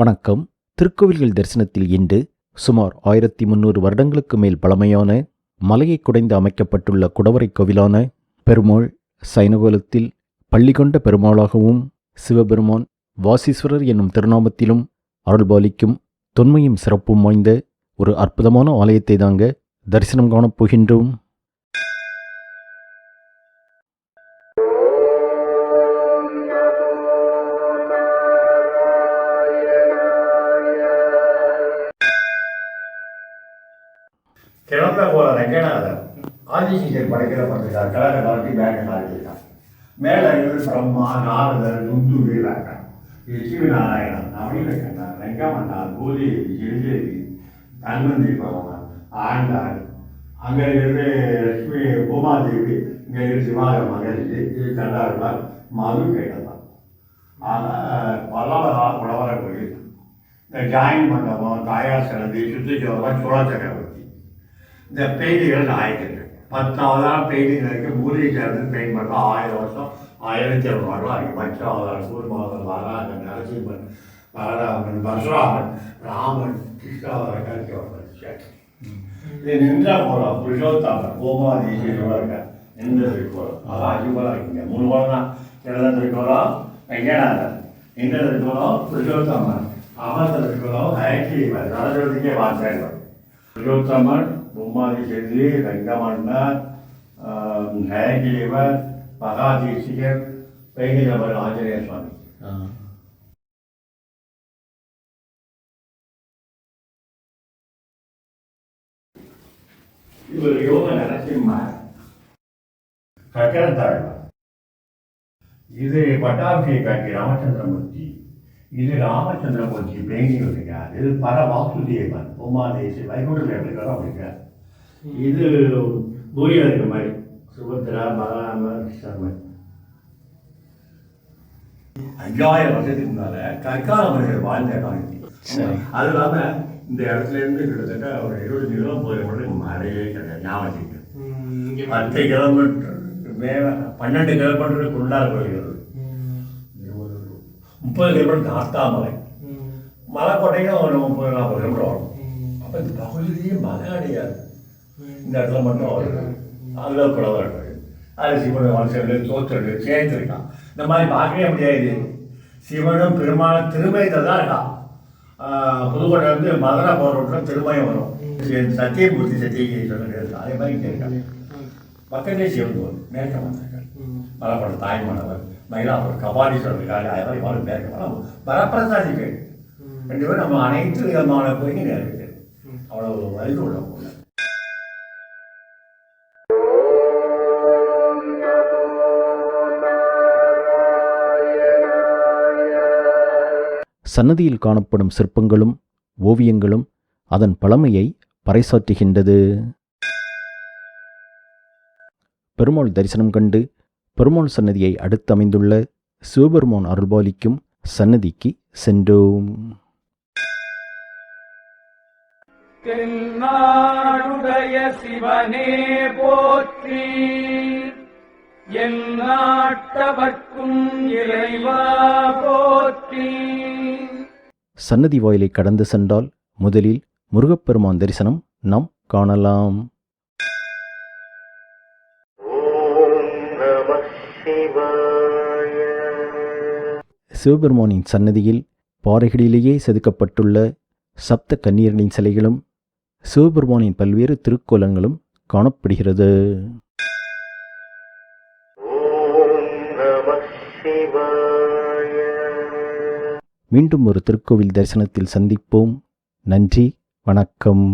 வணக்கம். திருக்கோவில்கள் தரிசனத்தில் இன்று சுமார் ஆயிரத்தி முன்னூறு வருடங்களுக்கு மேல் பழமையான மலையை குடைந்து அமைக்கப்பட்டுள்ள குடவரை கோவிலான பெருமாள் சைனகோலத்தில் பள்ளி கொண்ட பெருமாளாகவும் சிவபெருமான் வாசீஸ்வரர் என்னும் திருநாமத்திலும் அருள்பாலிக்கும் தொன்மையும் சிறப்பும் வாய்ந்த ஒரு அற்புதமான ஆலயத்தை தாங்க தரிசனம் காணப் போகின்றோம். கிளம்ப போகிற ரங்கநாதர் ஆதிசேஷர் படைக்கிற பண்ணிட்டார் கலக கலட்டி பேங்க காட்டிட்டார் மேலே இருந்து பிரம்மா நாரதர் நுந்து வீராங்க லட்சுமி நாராயணன் நவீனக்கண்ணன் ரங்கமன்னார் பூதேவி சிறுதேவி தன்வந்தி பகவான் ஆண்டாள். அங்கே இருந்து லட்சுமி பூமாதேவி இங்கே இருந்து சிவாக மகிழ்ச்சி இது கண்டாடுவார் மது கேட்டதான் ஆனால் பல்லவரா புலவர கோயில் இந்த ஜாயின் மண்டபம் தாயார் சிறந்தி சுத்திஜோகம் சோழ சக்கரவர்த்தி இந்த பெயிண்டிகள் ஆயிரத்தி பத்தாவதாம் பெயிண்டிங் இருக்குது மூலிகை சேர்ந்து பெயிண்ட் பண்ணுறோம் ஆயிரம் வருஷம் ஆயிரத்தி இரநூறுவா இருக்கு பச்சாவதாரம் கூர்மாவதம் வராகன் நரசிம்மன் பலராமன் பரசுராமன் ராமன் கிருஷ்ணாவதாரம் கருத்தவர்கள் இது நின்றா போகிறோம் புருஷோத்தாமன் கோமாதி இருக்க நின்று இருக்கிறோம் அதான் அஞ்சு போல இருக்குங்க மூணு போல தான் கிழந்து இருக்கிறோம் வெங்கடாதன் நின்று இருக்கிறோம் புருஷோத்தாமன் அமர்ந்து இருக்கிறோம் ஐக்கியவன் நடக்கிறதுக்கே வாங்க புருஷோத்தமன் பொம்மாதி செல்வி ரங்கமன்னர் ஹயகிரிவர் மகாதீசிகர் பெய்கிரவர் ஆஞ்சநேய சுவாமி இவர் யோக நரசிம்மர் சக்கரத்தாழ்வார் இது பட்டாபிஷேக காட்சி ராமச்சந்திரமூர்த்தி இது ராமச்சந்திரமூர்த்தி பெயிண்டிங் இருக்கார் இது பர வாசுதேவன் உமாதேசி வைகுண்டத்தில் எப்படி இருக்கோ அப்படி இருக்கார் இது பூரியில் இருக்க மாதிரி சுபத்ரா பலராமர் கிருஷ்ணர் அஞ்சாயிரம் வருஷத்துக்கு முன்னால கற்கால மனிதர் வாழ்ந்த. சரி. அது இல்லாம இந்த இடத்துல இருந்து கிட்டத்தட்ட ஒரு இருபது கிலோமீட்டர் மழையே கிடையாது ஞாபகம். பத்து கிலோமீட்டர் மேல பன்னெண்டு கிலோமீட்டருக்கு உள்ளார போகிறது முப்பது கிலோமீட்டர் காத்தாமலை மலைக்கோட்டையும் ஒரு முப்பது நாற்பது கிலோமீட்டர் வரும். அப்போ இந்த பகுதியே மலை அடையாது. இந்த இடத்துல மட்டும் வருது அதில் குளவர்கள் அது சிவன் வம்சங்கள் தோற்றங்கள் சேர்ந்துருக்கான் இந்த மாதிரி பார்க்கவே முடியாது. சிவனும் பெருமாளும் திருமயத்தில் தான் இருக்கான். புதுக்கோட்டை வந்து மதுரை போகிற ரோட்டில் திருமயம் வரும். சத்தியமூர்த்தி சத்தியகேஸ்வரன் அதே மாதிரி இங்கே இருக்காங்க பக்கத்திலே சிவன் கோவில் மேற்க வந்தார்கள். மலப்படம் தாய்மானவர் மயிலாப்பூர் கபாலீஸ்வரர் இருக்காங்க அதே மாதிரி வாழும் மேற்க வரப்பிரசாதிகள் ரெண்டு பேரும் நம்ம அனைத்து விதமான கோயிலும் இருக்குது அவ்வளோ வயது உள்ள கோயில் சன்னதியில் காணப்படும் சிற்பங்களும் ஓவியங்களும் அதன் பழமையை பறைசாற்றுகின்றது. பெருமாள் தரிசனம் கண்டு பெருமாள் சன்னதியை அடுத்து அமைந்துள்ள சிவபெருமான் அருள்பாலிக்கும் சன்னதிக்கு சென்றோம். தென்னாடுடைய சிவனே போற்றி என் நாட்டவர்க்கும் இறைவா போற்றி. சன்னதி வாயிலை கடந்து சென்றால் முதலில் முருகப்பெருமான் தரிசனம் நாம் காணலாம். சிவபெருமானின் சன்னதியில் பாறைகளிலேயே செதுக்கப்பட்டுள்ள சப்த கன்னியர்களின் சிலைகளும் சிவபெருமானின் பல்வேறு திருக்கோலங்களும் காணப்படுகிறது. மீண்டும் ஒரு திருக்கோவில் தரிசனத்தில் சந்திப்போம். நன்றி வணக்கம்.